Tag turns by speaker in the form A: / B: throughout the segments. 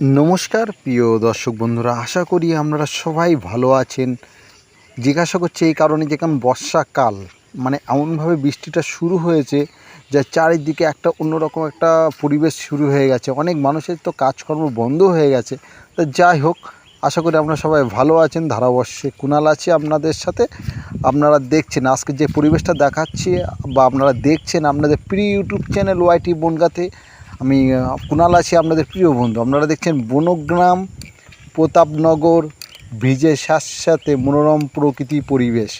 A: নমস্কার, প্রিয় দর্শক বন্ধুরা, আশা করি আপনারা সবাই ভালো আছেন। জিজ্ঞাসা করছে এই কারণে যে কারণ বর্ষাকাল মানে এমনভাবে বৃষ্টিটা শুরু হয়েছে যে চারিদিকে একটা অন্যরকম একটা পরিবেশ শুরু হয়ে গেছে। অনেক মানুষের তো কাজকর্ম বন্ধ হয়ে গেছে। তো যাই হোক, আশা করি আপনারা সবাই ভালো আছেন, ধারাবর্ষে কুণাল আছে আপনাদের সাথে। আপনারা দেখছেন, আজকে যে পরিবেশটা দেখাচ্ছি বা আপনারা দেখছেন আপনাদের প্রি ইউটিউব চ্যানেল ওয়াইটি বনগাতে আমি কুণাল আছি আপনাদের প্রিয় বন্ধু। আপনারা দেখছেন বনগ্রাম প্রতাপনগর ব্রিজের সাথে মনোরম প্রকৃতি পরিবেশ।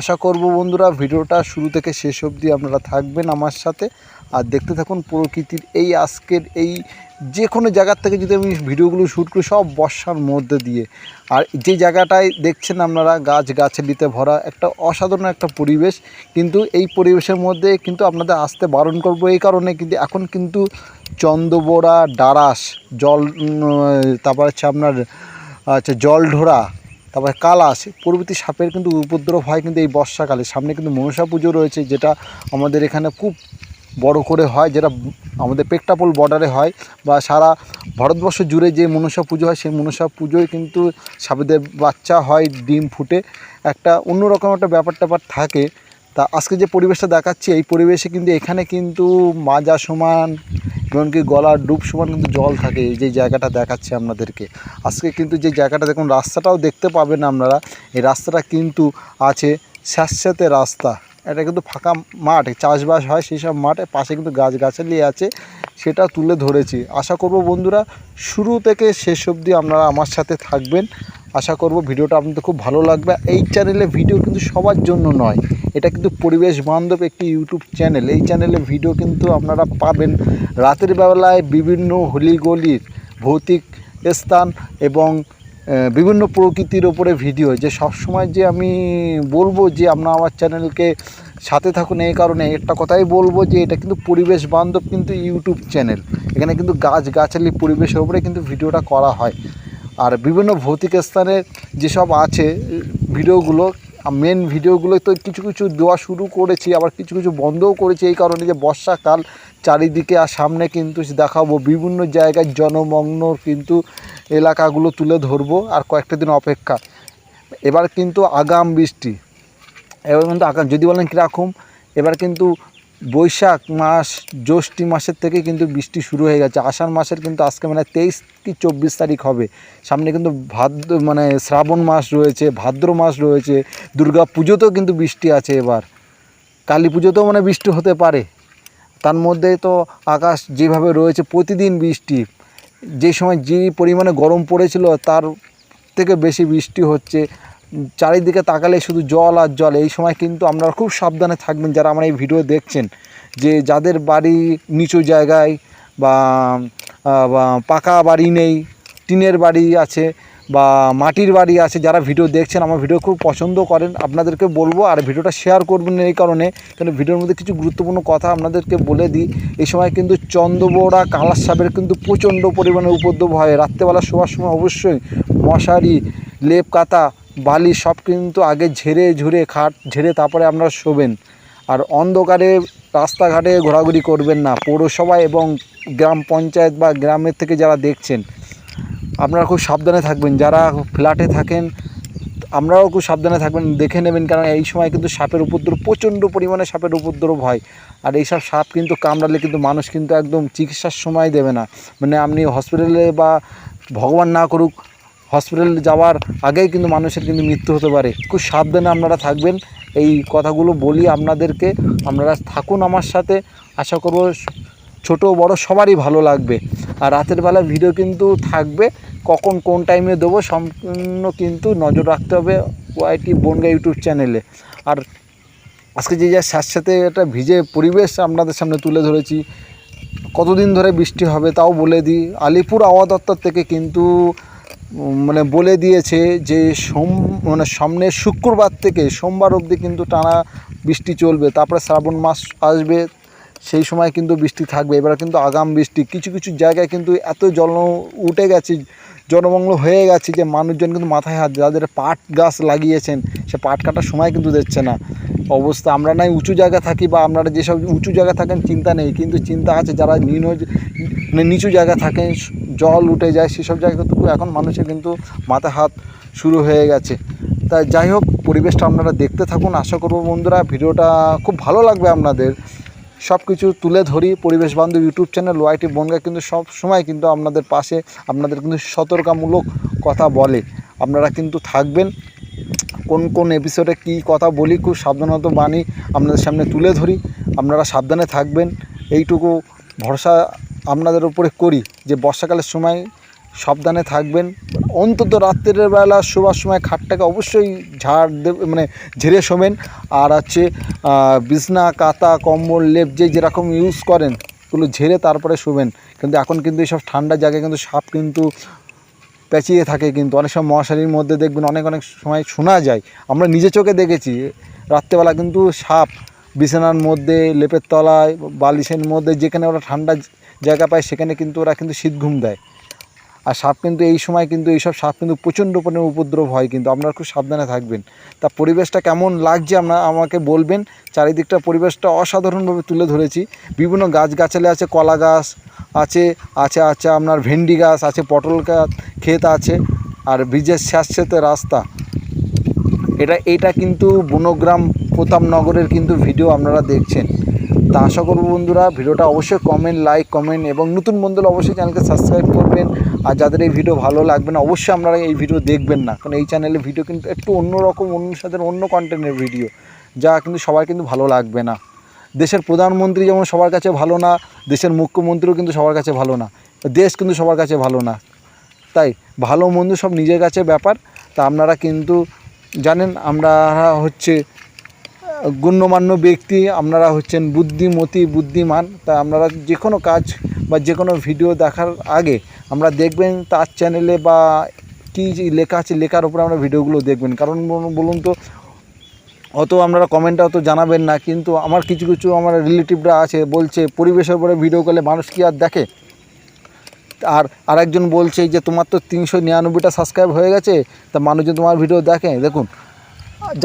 A: আশা করব বন্ধুরা ভিডিওটা শুরু থেকে শেষ অবধি আপনারা থাকবেন আমার সাথে। আর দেখতে থাকুন প্রকৃতির এই আজকের এই যে কোনো জায়গার থেকে যদি আমি ভিডিওগুলো শ্যুট করি সব বর্ষার মধ্যে দিয়ে। আর যে জায়গাটায় দেখছেন আপনারা গাছ গাছালিতে ভরা একটা অসাধারণ একটা পরিবেশ। কিন্তু এই পরিবেশের মধ্যে কিন্তু আপনাদের আসতে বারণ করব এই কারণে কিন্তু এখন কিন্তু চন্দ্রবোড়া ডারাস জল তারপর হচ্ছে আপনার আচ্ছা জলঢোড়া তারপরে কালাস প্রভৃতি সাপের কিন্তু উপদ্রব হয় কিন্তু এই বর্ষাকালে। সামনে কিন্তু মনসা পুজো রয়েছে, যেটা আমাদের এখানে খুব বড় করে হয়, যেটা আমাদের পেকটাপোল বর্ডারে হয়, বা সারা ভারতবর্ষ জুড়ে যে মনসা পুজো হয়, সেই মনসা পুজোয় কিন্তু সাপেদের বাচ্চা হয়, ডিম ফুটে। একটা অন্যরকম একটা ব্যাপার ট্যাপার থাকে। তা আজকে যে পরিবেশটা দেখাচ্ছি, এই পরিবেশে কিন্তু এখানে কিন্তু মাজা সমান এমনকি গলার ডুব সমান কিন্তু জল থাকে, এই যে জায়গাটা দেখাচ্ছে আপনাদেরকে। আজকে কিন্তু যে জায়গাটা দেখুন, রাস্তাটাও দেখতে পাবেন আপনারা। এই রাস্তাটা কিন্তু আছে স্যাঁতস্যাঁতে রাস্তা। এটা কিন্তু ফাঁকা মাঠ চাষবাস হয় সেই সব মাঠে, পাশে কিন্তু গাছগাছালি আছে, সেটা তুলে ধরেছি। আশা করব বন্ধুরা, শুরু থেকে শেষ অবধি আপনারা আমার সাথে থাকবেন। আশা করব ভিডিওটা আপনাদের খুব ভালো লাগবে। এই চ্যানেলে ভিডিও কিন্তু সবার জন্য নয়। এটা কিন্তু পরিবেশ বান্ধব একটি ইউটিউব চ্যানেল এই চ্যানেলে ভিডিও কিন্তু আপনারা পাবেন। রাতের বেলায় বিভিন্ন হলিগলির ভৌতিক স্থান এবং বিভিন্ন প্রকৃতির ওপরে ভিডিও যে সব সময় যে আমি বলব যে আপনারা আমার চ্যানেলকে সাথে থাকুন, এই কারণে একটা কথাই বলব যে এটা কিন্তু পরিবেশ বান্ধব কিন্তু ইউটিউব চ্যানেল এখানে কিন্তু গাছ গাছালি পরিবেশের ওপরে কিন্তু ভিডিওটা করা হয়। আর বিভিন্ন ভৌতিক স্থানে যেসব আছে ভিডিওগুলো মেন ভিডিওগুলো তো কিছু কিছু দেওয়া শুরু করেছি, আবার কিছু কিছু বন্ধও করেছি এই কারণে যে বর্ষাকাল চারিদিকে আর সামনে কিন্তু দেখাবো বিভিন্ন জায়গায় জনমগ্ন কিন্তু এলাকাগুলো তুলে ধরবো আর কয়েকটা দিন অপেক্ষা। এবার কিন্তু আগাম বৃষ্টি। এবার কিন্তু আগাম, যদি বলেন কীরকম, এবার কিন্তু বৈশাখ মাস, জ্যৈষ্ঠী মাসের থেকে কিন্তু বৃষ্টি শুরু হয়ে গেছে। আষাঢ় মাসের কিন্তু আজকে মানে তেইশ কি চব্বিশ তারিখ হবে। সামনে কিন্তু ভাদ্র মানে শ্রাবণ মাস রয়েছে, ভাদ্র মাস রয়েছে, দুর্গা পুজোতেও কিন্তু বৃষ্টি আছে এবার। কালী পুজোতেও মানে বৃষ্টি হতে পারে। তার মধ্যে তো আকাশ যেভাবে রয়েছে, প্রতিদিন বৃষ্টি। যে সময় যে পরিমাণে গরম পড়েছিল, তার থেকে বেশি বৃষ্টি হচ্ছে। চারিদিকে তাকালে শুধু জল আর জল, এই সময় কিন্তু আপনারা খুব সাবধানে থাকবেন যারা আমার এই ভিডিও দেখছেন, যে যাদের বাড়ি নিচু জায়গায় বা পাকা বাড়ি নেই, টিনের বাড়ি আছে বা মাটির বাড়ি আছে, যারা ভিডিও দেখছেন, আমার ভিডিও খুব পছন্দ করেন, আপনাদেরকে বলব আর ভিডিওটা শেয়ার করবেন এই কারণে, কেন ভিডিওর মধ্যে কিছু গুরুত্বপূর্ণ কথা আপনাদেরকে বলে দিই, এই সময় কিন্তু চন্দ্রবোড়া কালার সাপের কিন্তু প্রচণ্ড পরিমাণে উপদ্রব হয়, রাত্রেবেলা শোয়ার সময় অবশ্যই মশারি লেপ কাতা বালি সব কিন্তু আগে ঝেড়ে ঝুড়ে খাট, ঝেড়ে তারপরে আপনারা শোবেন। আর অন্ধকারে রাস্তাঘাটে ঘোরাঘুরি করবেন না। পৌরসভা এবং গ্রাম পঞ্চায়েত বা গ্রামের থেকে যারা দেখছেন, আপনারা খুব সাবধানে থাকবেন। যারা ফ্ল্যাটে থাকেন, আমরাও খুব সাবধানে থাকবেন। দেখে নেবেন কারণ এই সময় কিন্তু সাপের উপদ্রব, প্রচণ্ড পরিমাণে সাপের উপদ্রব হয়। আর এইসব সাপ কিন্তু কামড়ালে কিন্তু মানুষ কিন্তু একদম চিকিৎসার সময় দেবে না। মানে আপনি হসপিটালে বা ভগবান না করুক হসপিটালে যাওয়ার আগেই কিন্তু মানুষের কিন্তু মৃত্যু হতে পারে। খুব সাবধানে আপনারা থাকবেন। এই কথাগুলো বলি আপনাদেরকে। আপনারা থাকুন আমার সাথে। আশা করব ছোট বড় সবারই ভালো লাগবে। আর রাতের বেলা ভিডিও কিন্তু থাকবে। কখন কোন টাইমে দেবো সম্পূর্ণ কিন্তু নজর রাখতে হবে ওয়াইটি বনগা ইউটিউব চ্যানেলে। আর আজকে যে যা সাথে একটা ভিজে পরিবেশ আপনাদের সামনে তুলে ধরেছি। কতদিন ধরে বৃষ্টি হবে তাও বলে দিই। আলিপুর আবহাওয়া দপ্তর থেকে কিন্তু মানে বলে দিয়েছে যে সোম মানে সামনে শুক্রবার থেকে সোমবার অবধি কিন্তু টানা বৃষ্টি চলবে, তারপরে শ্রাবণ মাস আসবে, সেই সময় কিন্তু বৃষ্টি থাকবে। এবার কিন্তু আগাম বৃষ্টি, কিছু কিছু জায়গায় কিন্তু এত জল উঠে গেছে জনমঙ্গল হয়ে গেছে যে মানুষজন কিন্তু মাথায় হাত যাদের পাট গাছ লাগিয়েছেন, সে পাট কাটার সময় কিন্তু দিচ্ছে না। অবস্থা, আমরা নাই উঁচু জায়গা থাকি বা আপনারা যেসব উঁচু জায়গা থাকেন, চিন্তা নেই। কিন্তু চিন্তা আছে, যারা নিম্ন মানে নিচু জায়গা থাকেন জল উঠে যায়, সেসব জায়গাটুকু এখন মানুষের কিন্তু মাথা হাত শুরু হয়ে গেছে। তাই যাই হোক, পরিবেশটা আপনারা দেখতে থাকুন। আশা করব বন্ধুরা, ভিডিওটা খুব ভালো লাগবে আপনাদের। সব কিছু তুলে ধরি, পরিবেশ বান্ধব ইউটিউব চ্যানেল, ওয়াইটি বনগা কিন্তু সব সময় কিন্তু আপনাদের পাশে, আপনাদের কিন্তু সতর্কমূলক কথা বলে। আপনারা কিন্তু থাকবেন। কোন কোন এপিসোডে কী কথা বলি, খুব সাবধানত বাণী আপনাদের সামনে তুলে ধরি। আপনারা সাবধানে থাকবেন। এইটুকু ভরসা আপনাদের উপরে করি যে বর্ষাকালের সময় সাবধানে থাকবেন। অন্তত রাত্রের বেলা শোবার সময় খাটটাকে অবশ্যই ঝাড় দেবে মানে ঝেড়ে শোবেন। আর আহ, বিছনা কাতা কম্বল লেপ যে যেরকম ইউজ করেন এগুলো ঝেড়ে তারপরে শোবেন। কিন্তু এখন কিন্তু এইসব ঠান্ডা জায়গায় কিন্তু সাপ কিন্তু পেঁচিয়ে থাকে কিন্তু। অনেক সময় মশারির মধ্যে দেখবেন অনেক অনেক সময় শোনা যায়। আমরা নিজে চোখে দেখেছি রাত্রেবেলা কিন্তু সাপ বিছানার মধ্যে লেপের তলায় বালিশের মধ্যে যেখানে ওরা ঠান্ডা জায়গা পায়, সেখানে কিন্তু ওরা কিন্তু শীত ঘুম দেয়। আর সাপ কিন্তু এই সময় কিন্তু এইসব সাপ কিন্তু প্রচণ্ড পরিমাণে উপদ্রব হয় কিন্তু আপনারা খুব সাবধানে থাকবেন। তা পরিবেশটা কেমন লাগছে আপনারা আমাকে বলবেন। চারিদিকটা পরিবেশটা অসাধারণভাবে তুলে ধরেছি। বিভিন্ন গাছগাছালি আছে, কলা গাছ আছে আছে আছে আপনার ভেন্ডি গাছ, আছে পটল গাছ ক্ষেত আছে, আর ব্রিজের স্যাঁতস্যাঁতে রাস্তা। এটা এটা কিন্তু বনগ্রাম প্রতাপনগরের কিন্তু ভিডিও আপনারা দেখছেন। তা আশা করব বন্ধুরা, ভিডিওটা অবশ্যই কমেন্ট লাইক কমেন্ট এবং নতুন বন্ধুরা অবশ্যই চ্যানেলকে সাবস্ক্রাইব করবেন। আর যাদের এই ভিডিও ভালো লাগবে না, অবশ্যই আপনারা এই ভিডিও দেখবেন না। কারণ এই চ্যানেলে ভিডিও কিন্তু একটু অন্যরকম, অন্য সাথে অন্য কন্টেন্টের ভিডিও যা কিন্তু সবার কিন্তু ভালো লাগবে না। দেশের প্রধানমন্ত্রী যেমন সবার কাছে ভালো না, দেশের মুখ্যমন্ত্রীও কিন্তু সবার কাছে ভালো না। দেশ কিন্তু সবার কাছে ভালো না। তাই ভালো মন্দ সব নিজের কাছে ব্যাপার। তা আপনারা কিন্তু জানেন, আমরা হচ্ছে গণ্যমান্য ব্যক্তি, আপনারা হচ্ছেন বুদ্ধিমতী, বুদ্ধিমান, তা আপনারা যে কোনো কাজ বা যে কোনো ভিডিও দেখার আগে আমরা দেখবেন তার চ্যানেলে বা কী লেখা আছে, লেখার উপরে আমরা ভিডিওগুলো দেখবেন। কারণ বলুন- তো, অত আপনারা কমেন্টে অত জানাবেন না, কিন্তু আমার কিছু কিছু আমার রিলেটিভরা আছে, বলছে, পরিবেশের উপরে ভিডিও করলে মানুষ কি আর দেখে? আর আরেকজন বলছে যে, তোমার তো তিনশো নিরানব্বইটা সাবস্ক্রাইব হয়ে গেছে, তা মানুষজন তোমার ভিডিও দেখে? দেখুন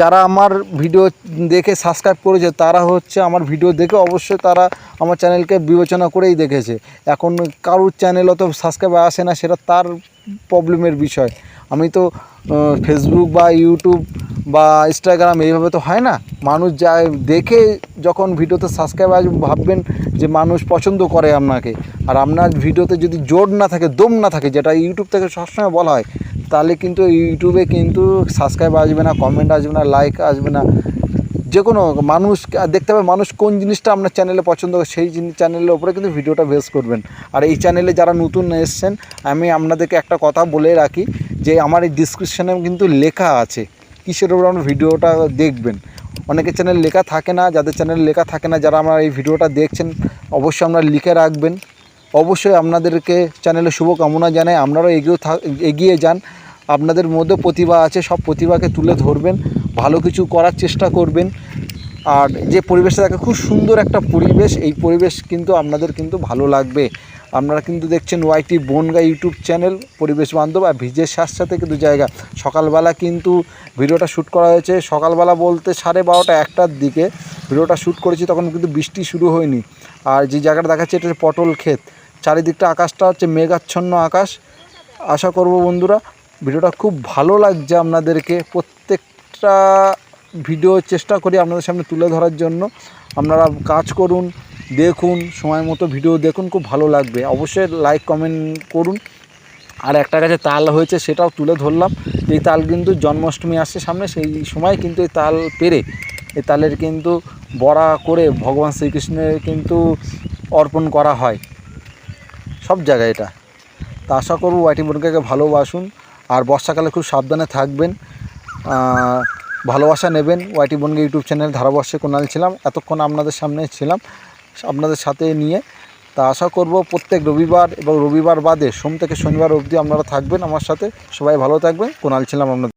A: যারা আমার ভিডিও দেখে সাবস্ক্রাইব করেছে, তারা হচ্ছে আমার ভিডিও দেখে অবশ্যই তারা আমার চ্যানেলকে বিবেচনা করেই দেখেছে। এখন কারোর চ্যানেল অত সাবস্ক্রাইব আসে না, সেটা তার প্রবলেমের বিষয়। আমি তো ফেসবুক বা ইউটিউব বা ইনস্টাগ্রাম এইভাবে তো হয় না। মানুষ যায়, দেখে যখন ভিডিওতে সাবস্ক্রাইব আসবে, ভাববেন যে মানুষ পছন্দ করে আপনাকে। আর আপনার ভিডিওতে যদি জোর না থাকে, দম না থাকে, যেটা ইউটিউব থেকে সবসময় বলা হয় তাহলে কিন্তু ইউটিউবে কিন্তু সাবস্ক্রাইব আসবে না কমেন্ট আসবে না লাইক আসবে না। যে কোনো মানুষ দেখতে হবে মানুষ কোন জিনিসটা আপনার চ্যানেলে পছন্দ করে, সেই চ্যানেলের ওপরে কিন্তু ভিডিওটা বেস করবেন। আর এই চ্যানেলে যারা নতুন এসছেন, আমি আপনাদেরকে একটা কথা বলে রাখি যে আমার এই ডিসক্রিপশানে কিন্তু লেখা আছে। কিসের উপর আপনার ভিডিওটা দেখবেন? অনেকের চ্যানেল লেখা থাকে না, যাদের চ্যানেল লেখা থাকে না, যারা আমার এই ভিডিওটা দেখছেন, অবশ্যই আপনারা লিখে রাখবেন। অবশ্যই আপনাদেরকে চ্যানেলে শুভকামনা জানাই। আপনারাও এগিয়ে থাক এগিয়ে যান। আপনাদের মধ্যে প্রতিভা আছে, সব প্রতিভাকে তুলে ধরবেন। ভালো কিছু করার চেষ্টা করবেন। আর যে পরিবেশটা দেখে খুব সুন্দর একটা পরিবেশ। এই পরিবেশ কিন্তু আপনাদের কিন্তু ভালো লাগবে। আপনারা কিন্তু দেখছেন ওয়াইটি বনগা ইউটিউব চ্যানেল পরিবেশ বান্ধব আর ভিজের সাথে কিন্তু জায়গা। সকালবেলা কিন্তু ভিডিওটা শ্যুট করা হয়েছে। সকালবেলা বলতে সাড়ে বারোটা একটার দিকে। ভিডিওটা শ্যুট করেছি, তখন কিন্তু বৃষ্টি শুরু হয়নি। আর যে জায়গাটা দেখাচ্ছে, এটা হচ্ছে পটল ক্ষেত। চারিদিকটা আকাশটা হচ্ছে মেঘাচ্ছন্ন আকাশ। আশা করব বন্ধুরা, ভিডিওটা খুব ভালো লাগছে আপনাদেরকে। প্রত্যেকটা ভিডিও চেষ্টা করি আপনাদের সামনে তুলে ধরার জন্য। আপনারা কাজ করুন, দেখুন, সময় মতো ভিডিও দেখুন, খুব ভালো লাগবে। অবশ্যই লাইক কমেন্ট করুন। আর একটা কাছে তাল হয়েছে, সেটাও তুলে ধরলাম। এই তাল কিন্তু জন্মাষ্টমী আসছে সামনে, সেই সময় কিন্তু এই তাল পেরে এই তালের কিন্তু বড়া করে ভগবান শ্রীকৃষ্ণের কিন্তু অর্পণ করা হয়। সব জায়গায় এটা। তা আশা করব ওয়াইটি বোনকে ভালোবাসুন আর বর্ষাকালে খুব সাবধানে থাকবেন। ভালোবাসা নেবেন। ওয়াইটি বোনকে ইউটিউব চ্যানেল ধারাবর্ষে কোনাল ছিলাম, এতক্ষণ আপনাদের সামনে ছিলাম, আপনাদের সাথে নিয়ে। তা আশা করব প্রত্যেক রবিবার এবং রবিবার বাদে সোম থেকে শনিবার অবধি আপনারা থাকবেন আমার সাথে। সবাই ভালো থাকবেন। কোনাল ছিলাম আপনাদের